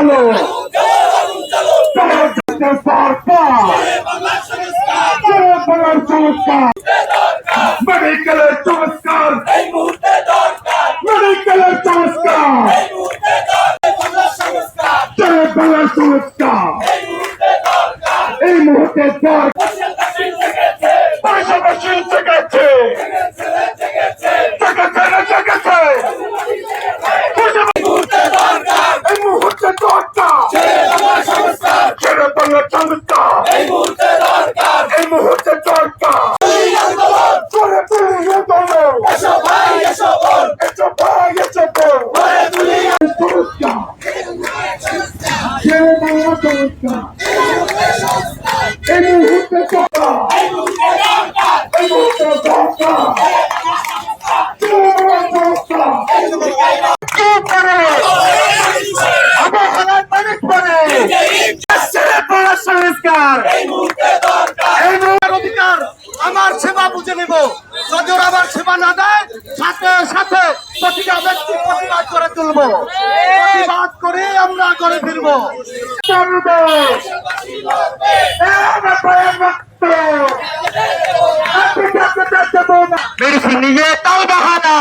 চালো। সংস্কার মেডিকেলের সংস্কার মেডিকেলের জয় বাংলার সংস্কার এই মুহূর্তে দর বাংলার সংস্কার এই মুহূর্তে দরকার। করে তুলিয়ে তোলো এসো ভাই এসো বোন সংস্কার ছেড়ে বাংলার সংস্কার এই মুহূর্তে দরকার। এই মুহূর্তে দরকার বাংলার সংস্কার কি করে অবহেলার মানুষ করে ছেড়ে বাংলার সংস্কার এই মুহূর্তে অধিকার আমার সেবা বুঝে নেব। যদি ওরা আমার সেবা না দেয় সাথে সাথে প্রতিটা ব্যক্তি প্রতিবাদ করে তুলবো। প্রতিবাদ করে আমরা করে ফিরবো মেডিসিন নিয়ে তাও বাহানা।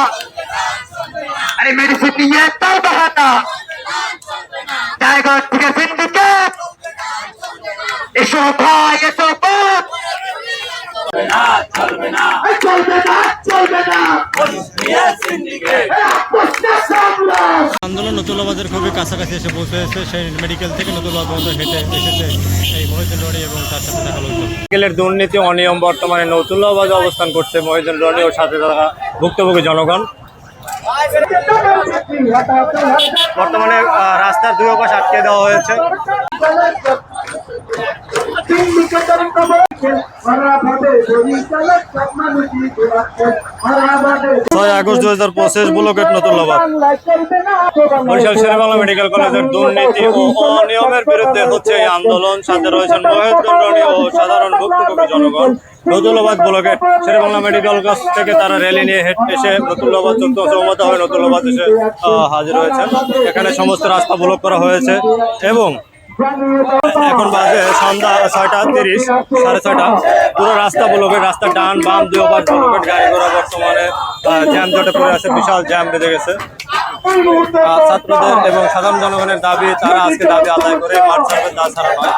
আরে মেডিসিন নিয়ে তাও বাহানা। জায়গা চলবে না। চলবে না এই আপোষটা সংগ্রাম আন্দোলন নতুলাবাদের খুবই কাছাকাছি এসে পৌঁছেছে। সেই মেডিকেল থেকে নতুলাবাদ পর্যন্ত হেঁটে এসেছে এই মহিউদ্দিন রনি এবং তার সাথে থাকা লোকজন মেডিকেলের দুর্নীতি অনিয়ম বর্তমানে নতুলাবাদে অবস্থান করছে মহিউদ্দিন রনি ও সাথে থাকা ভুক্তভোগী জনগণ। বর্তমানে রাস্তার দুই পাশ আটকে দেওয়া হয়েছে। ছয় আগস্ট দু হাজার পঁচিশ ব্লকেট নতুলাবাদ বরিশাল শেরেবাংলা মেডিকেল কলেজের দুর্নীতি ও অনিয়মের বিরুদ্ধে হচ্ছে এই আন্দোলন। সাথে রয়েছেন মহেন্দ্র ও সাধারণ ভুক্তভোগী জনগণ। নতুলাবাদ ব্লকে শেরেবাংলা মেডিকেল কাছ থেকে তারা র্যালি নিয়ে হেঁটে এসে নতুলাবাদ যুক্ত চৌমতা হয়ে নতুলাবাদ এসে হাজির হয়েছেন। এখানে সমস্ত রাস্তা ব্লক করা হয়েছে এবং এখন বাজে সন্ধ্যা ছয়টা তিরিশ, সাড়ে ছয়টা। পুরো রাস্তা ব্লকের রাস্তা ডান, বাম ওপার ব্লকের গাড়ি ঘোড়া বর্তমানে জ্যাম জটে পড়ে আছে, বিশাল জ্যাম বেঁধে গেছে। ছাত্রদের এবং সাধারণ জনগণের দাবি, তারা আজকে দাবি আদায় করে, মাঠ ছাড়বে তাছাড়া নয়।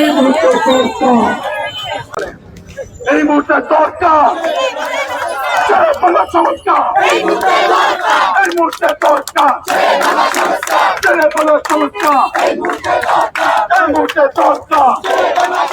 এই মুহূর্তে সরকার এই মুহূর্তে সরকার এই মুহূর্তে সরকার এই মুহূর্তে সরকার